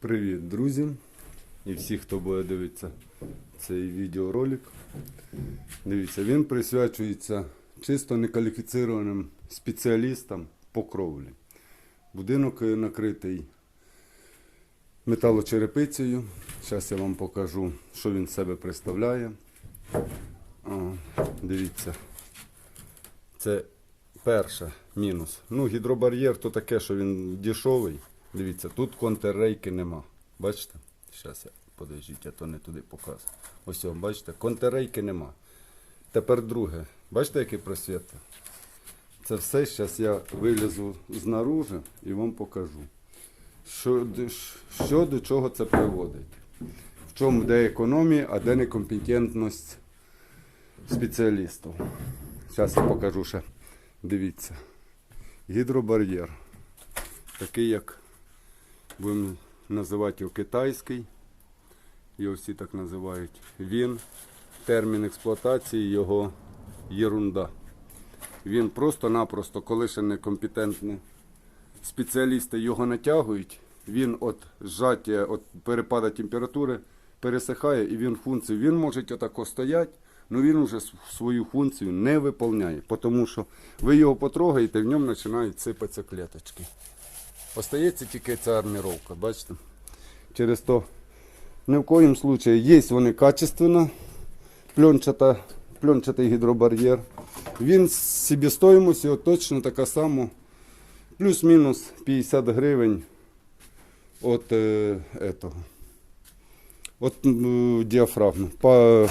Привіт, друзі! І всі, хто буде дивитися цей відеоролик. Дивіться, він присвячується чисто некваліфіцірованим спеціалістам по кровлі. Будинок накритий металочерепицею. Зараз я вам покажу, що він себе представляє. О, дивіться. Це перше мінус. Ну, гідробар'єр то таке, що він дешевий. Дивіться, тут контррейки нема. Бачите? Зараз я я то не туди показую. Ось, бачите, контррейки нема. Тепер друге. Бачите, який просвіт? Це все зараз я вилізу знаружи і вам покажу. Що, що до чого це приводить. В чому де економія, а де некомпетентність спеціалістів. Зараз я покажу ще. Дивіться. Гідробар'єр. Такий, як будемо називати його китайський. Його всі так називають. Він, термін експлуатації його єрунда. Він просто-напросто, коли ще некомпетентні спеціалісти його натягують, він от зжаття, от перепада температури пересихає і він функцію. Він може отако стояти, але він вже свою функцію не виповняє, тому що ви його потрогаєте, в ньому починають сипатися клеточки. Остається тільки ця арміровка, бачите? Через то ні в коїм случаї є вони качественно, пленчата, пленчатий гідробар'єр. Він з себестоїмостю точно така сама, плюс-мінус 50 гривень от е, этого. М, діафрагми. По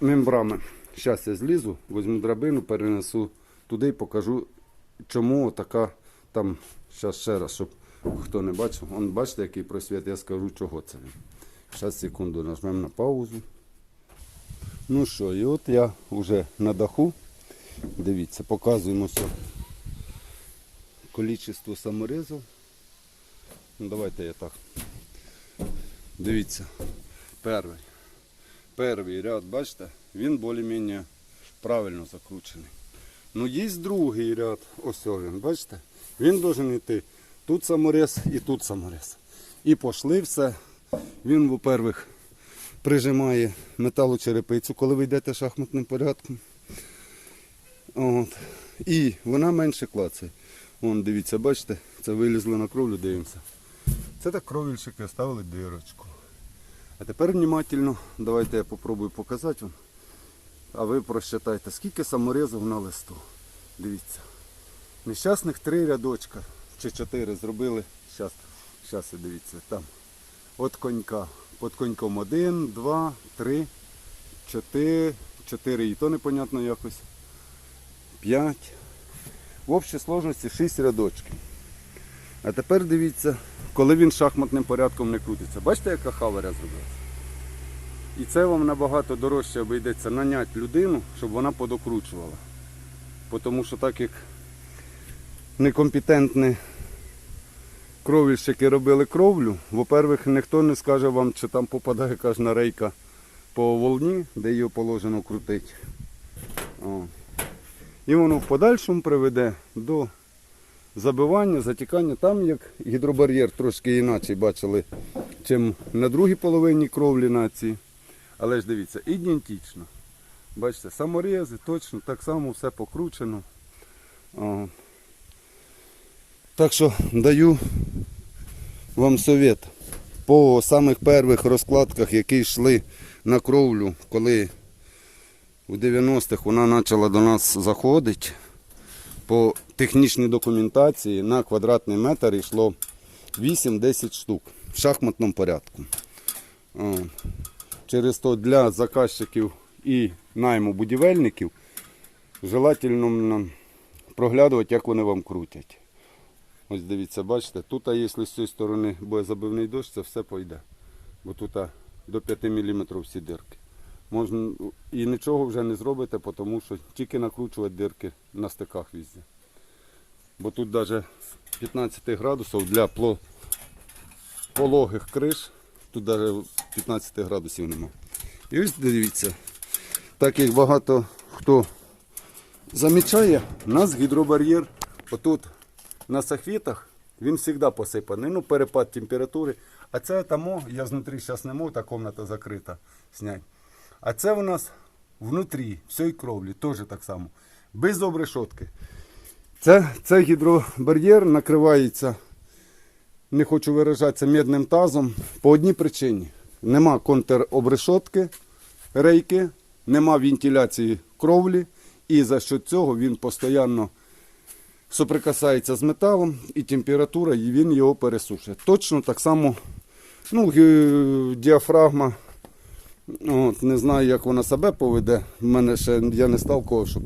мембрами. Зараз я злізу, візьму драбину, перенесу туди і покажу, чому така там, зараз ще раз, щоб хто не бачив. Он бачите, який просвіт, я скажу, чого це він. Зараз секунду нажмемо на паузу. Ну що, і от я вже на даху. Дивіться, показуємо все количество саморезів. Ну, давайте я так. Дивіться. Перший. Перший ряд, бачите, він більш-менш правильно закручений. Ну є другий ряд, ось він, бачите? Він должен йти тут саморез і тут саморез. І пошли все. Він, во-первых, прижимає металочерепицю, коли ви йдете шахматним порядком. От. І вона менше клацає. Вон, дивіться, бачите, це вилізли на кровлю, дивимося. Це так кровільщики ставили дирочку. А тепер внимательно, давайте я попробую показати вам. А ви просчитайте, скільки саморезів на листу. Дивіться. Нещасних три рядочка чи чотири зробили. Зараз, зараз дивіться, там. От конька. Под коньком один, два, три, чотири, чотири. І то непонятно якось. П'ять. В общій сложності шість рядочків. А тепер дивіться, коли він шахматним порядком не крутиться. Бачите, яка хаверя зробилася? І це вам набагато дорожче обійдеться наняти людину, щоб вона подокручувала. Тому що так як некомпетентні кровільщики робили кровлю, во-первых, ніхто не скаже вам, чи там попадає кожна рейка по волні, де її положено крутити. О. І воно в подальшому приведе до забивання, затікання. Там як гідробар'єр трошки інакше бачили, чим на другій половині кровлі нації. Але ж дивіться, ідентично. Бачите, саморези, точно, так само все покручено. О. Так що даю вам совет. По самих перших розкладках, які йшли на кровлю, коли у 90-х вона почала до нас заходити, по технічній документації на квадратний метр йшло 8-10 штук в шахматному порядку. Через то для заказчиків і найму будівельників желательно проглядувати, як вони вам крутять. Ось дивіться, бачите, тут, якщо з цієї сторони буде забивний дощ, це все пойде. Бо тут до 5 мм всі дирки. Можна, і нічого вже не зробите, тому що тільки накручувати дирки на стиках візде. Бо тут навіть 15 градусів для пологих криш, тут навіть 15 градусів немає. І ось дивіться, так як багато хто замічає, у нас гідробар'єр отут на сахвітах Він завжди посипаний. Ну, перепад температури. А це тому, я знутрі зараз не можу, та кімната закрита снять. А це у нас внутрі, всієї кровлі, теж так само. Без обрешотки. Це, це гідробар'єр накривається, не хочу виражатися, медним тазом по одній причині. Нема контробрешотки, рейки, нема вентиляції кровлі, і за що цього він постійно соприкасається з металом і температура, і він його пересушує. Точно так само ну, діафрагма. От, не знаю, як вона себе поведе. В мене ще я не сталкував, щоб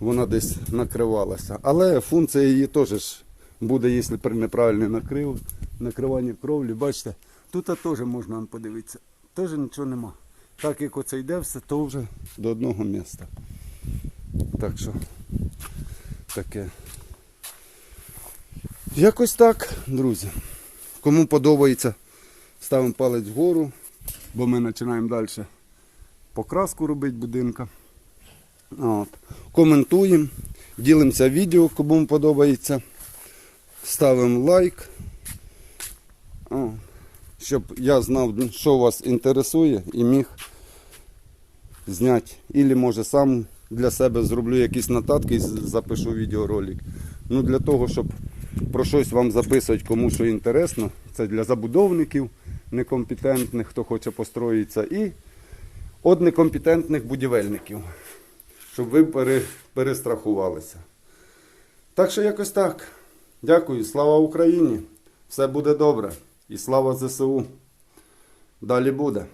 вона десь накривалася. Але функція її теж буде, якщо при неправильному накрив, накриванні кровлі. Бачите, тут теж можна подивитися. Теж нічого нема. Так як оце йде все, то вже до одного міста. Так що таке. Якось так, друзі. Кому подобається, ставимо палець вгору, бо ми починаємо далі покраску робити будинка. От. Коментуємо, ділимося відео, кому подобається. Ставимо лайк. О, щоб я знав, що вас інтересує і міг зняти. Ілі може сам для себе зроблю якісь нотатки і запишу відеоролик. Ну для того, щоб про щось вам записувати, кому що інтересно. Це для забудовників некомпетентних, хто хоче построїтися, і від некомпетентних будівельників, щоб ви перестрахувалися. Так що якось так. Дякую. Слава Україні! Все буде добре. І слава ЗСУ. Далі буде.